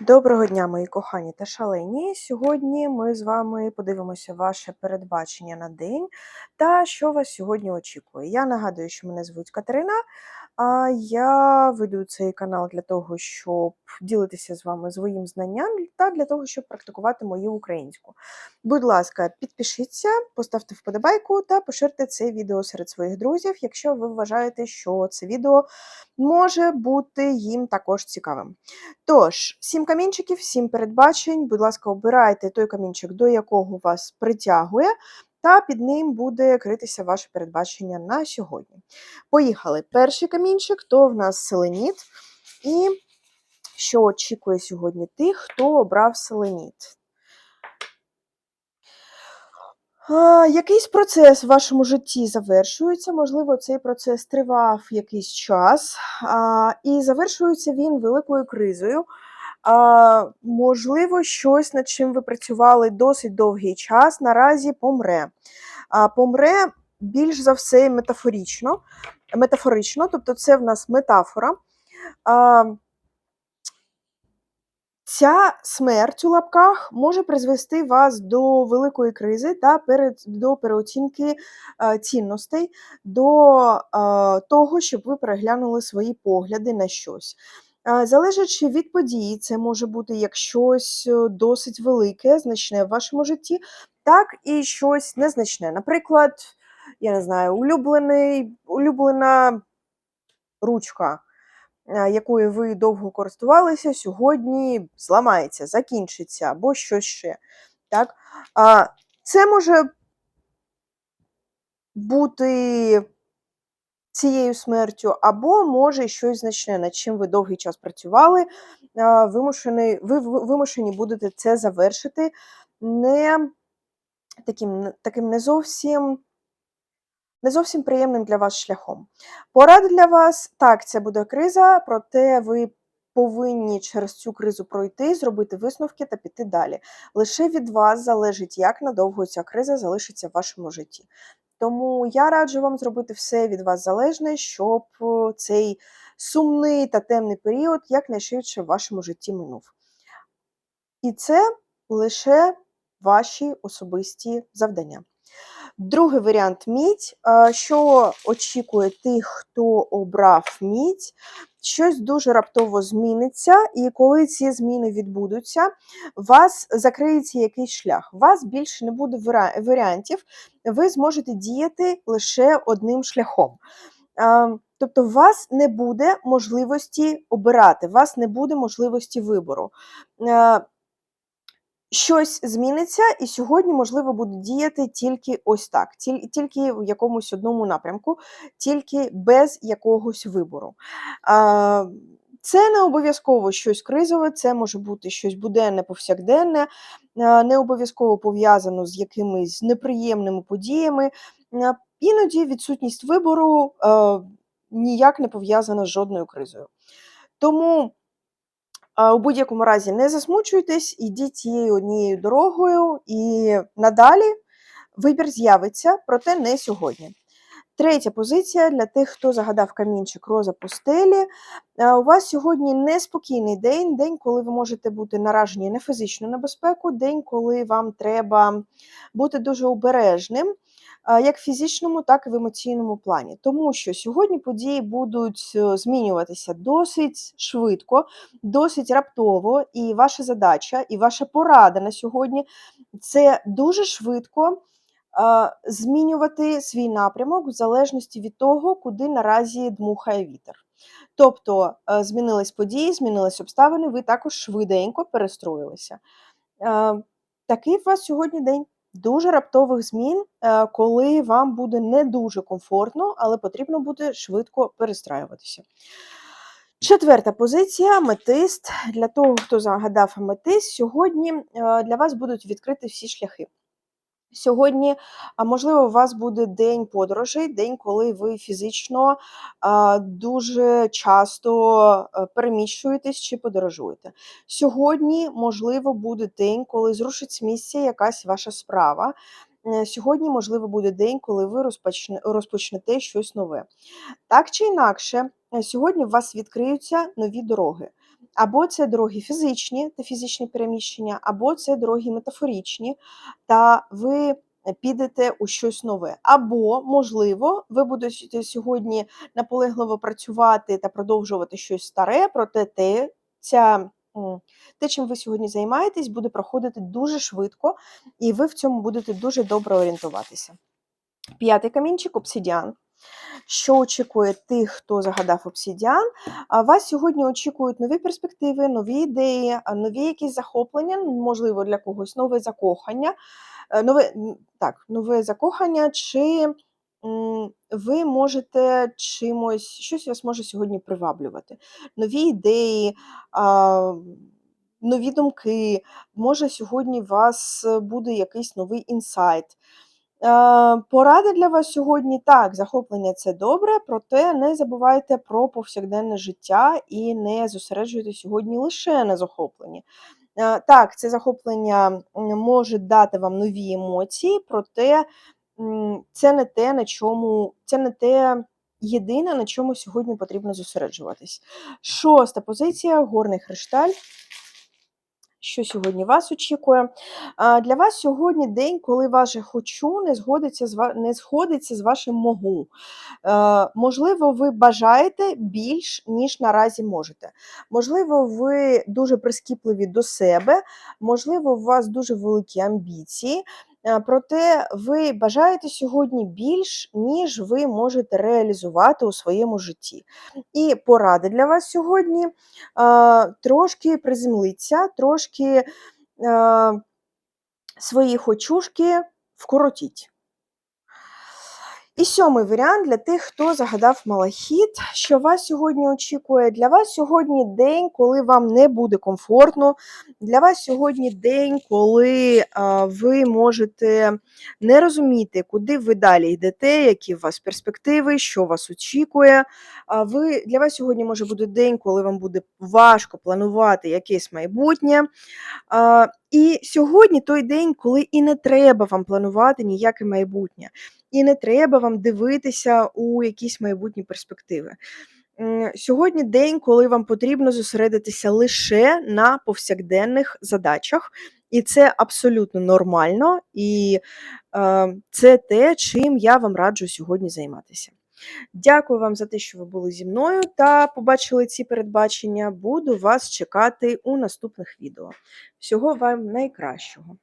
Доброго дня, мої кохані та шалені. Сьогодні ми з вами подивимося ваше передбачення на день та що вас сьогодні очікує. Я нагадую, що мене звуть Катерина, а я веду цей канал для того, щоб ділитися з вами своїм знанням та для того, щоб практикувати мою українську. Будь ласка, підпишіться, поставте вподобайку та поширте це відео серед своїх друзів, якщо ви вважаєте, що це відео може бути їм також цікавим. Тож, сім камінчиків, сім передбачень. Будь ласка, обирайте той камінчик, до якого вас притягує, та під ним буде критися ваше передбачення на сьогодні. Поїхали. Перший камінчик то в нас селеніт. І що очікує сьогодні тих, хто обрав селеніт? Якийсь процес в вашому житті завершується, можливо, цей процес тривав якийсь час, і завершується він великою кризою. А, Можливо, щось, над чим ви працювали досить довгий час, наразі помре. А, Помре більш за все метафорично, метафорично, тобто це в нас метафора. А, Ця смерть у лапках може призвести вас до великої кризи та перед, до переоцінки е, цінностей, до е, того, щоб ви переглянули свої погляди на щось. Е, залежачи від події, це може бути як щось е, досить велике, значне в вашому житті, так і щось незначне. Наприклад, я не знаю, улюблений, улюблена ручка якою ви довго користувалися, сьогодні зламається, закінчиться або щось ще. Так? Це може бути цією смертю, або може щось значне, над чим ви довгий час працювали, вимушені, ви вимушені будете це завершити не таким, таким не зовсім не зовсім приємним для вас шляхом. Порада для вас так, це буде криза, проте ви повинні через цю кризу пройти, зробити висновки та піти далі. Лише від вас залежить, як надовго ця криза залишиться в вашому житті. Тому я раджу вам зробити все від вас залежне, щоб е, цей сумний та темний період якнайшвидше в вашому житті минув. І це лише ваші особисті завдання. Другий варіант мідь. Що очікує тих, хто обрав мідь? Щось дуже раптово зміниться, і коли ці зміни відбудуться, вас закриється якийсь шлях. У вас більше не буде варіантів, ви зможете діяти лише одним шляхом. Тобто, у вас не буде можливості обирати, у вас не буде можливості вибору щось зміниться, і сьогодні, можливо, буде діяти тільки ось так, тільки в якомусь одному напрямку, тільки без якогось вибору. Це не обов'язково щось кризове, це може бути щось буденне, повсякденне, не обов'язково пов'язано з якимись неприємними подіями. Іноді відсутність вибору ніяк не пов'язана з жодною кризою. Тому у будь-якому разі не засмучуйтесь, ідіть цією однією дорогою, і надалі вибір з'явиться, проте не сьогодні. Третя позиція для тих, хто загадав камінчик роза пустелі. У вас сьогодні неспокійний день, день, коли ви можете бути наражені на фізичну небезпеку, день, коли вам треба бути дуже обережним як в фізичному, так і в емоційному плані. Тому що сьогодні події будуть е, змінюватися досить швидко, досить раптово, і ваша задача, і ваша порада на сьогодні це дуже швидко. Змінювати свій напрямок в залежності від того, куди наразі дмухає вітер. Тобто е, змінились події, змінились обставини, ви також швиденько перестроїлися. Такий у вас сьогодні день дуже раптових змін, е, коли вам буде не дуже комфортно, але потрібно буде швидко перестраюватися. Четверта позиція аметист. Для того, хто загадав аметист, сьогодні е, для вас будуть відкриті всі шляхи. Сьогодні, можливо, у вас буде день подорожей, день, коли ви фізично дуже часто е, переміщуєтесь чи подорожуєте. Сьогодні, можливо, буде день, коли зрушить з місця якась ваша справа. Е, сьогодні, можливо, буде день, коли ви розпочнете щось нове. Так чи інакше, е, сьогодні у вас відкриються нові дороги. Або це дороги фізичні та фізичні переміщення, або це дороги метафоричні, та ви підете у щось нове. Або, можливо, ви будете сьогодні наполегливо працювати та продовжувати щось старе, проте те, ця, те, чим ви сьогодні займаєтесь, буде проходити дуже швидко, і ви в цьому будете дуже добре орієнтуватися. П'ятий камінчик обсидіан. Що очікує тих, хто загадав обсидіан? А Вас сьогодні очікують нові перспективи, нові ідеї, нові якісь захоплення, можливо, для когось нове закохання, е, нове, так, нове закохання, чи ви можете чимось, щось вас може сьогодні приваблювати. Нові ідеї, нові думки, може сьогодні у вас е, буде якийсь новий інсайт. Е, Поради для вас сьогодні так, захоплення це добре, проте не забувайте про повсякденне життя і не зосереджуйте сьогодні лише на захопленні. Е, Так, це захоплення може дати вам нові емоції, проте це не те, на чому, це не те єдине, на чому сьогодні потрібно зосереджуватись. Шоста позиція горний хрешталь. Що сьогодні вас очікує? Для вас сьогодні день, коли ваше хочу не згодиться з не сходиться з вашим могу. Можливо, ви бажаєте більш, ніж наразі можете. Можливо, ви дуже прискіпливі до себе, можливо, у вас дуже великі амбіції. Е, Проте ви бажаєте сьогодні більш, ніж ви можете реалізувати у своєму житті. І поради для вас сьогодні трошки приземлиться, трошки свої хочушки вкоротіть. І сьомий варіант для тих, хто загадав малахіт, що вас сьогодні очікує. Для вас сьогодні день, коли вам не буде комфортно. Для вас сьогодні день, коли а, ви можете не розуміти, куди ви далі йдете, які у вас перспективи, що вас очікує. А ви, для вас сьогодні може бути день, коли вам буде важко планувати якесь майбутнє. А, і сьогодні той день, коли і не треба вам планувати ніяке майбутнє, і не треба вам дивитися у якісь майбутні перспективи. Сьогодні день, коли вам потрібно зосередитися лише на повсякденних задачах, і це абсолютно нормально, і е, це те, чим я вам раджу сьогодні займатися. Дякую вам за те, що ви були зі мною та побачили ці передбачення. Буду вас чекати у наступних відео. Всього вам найкращого!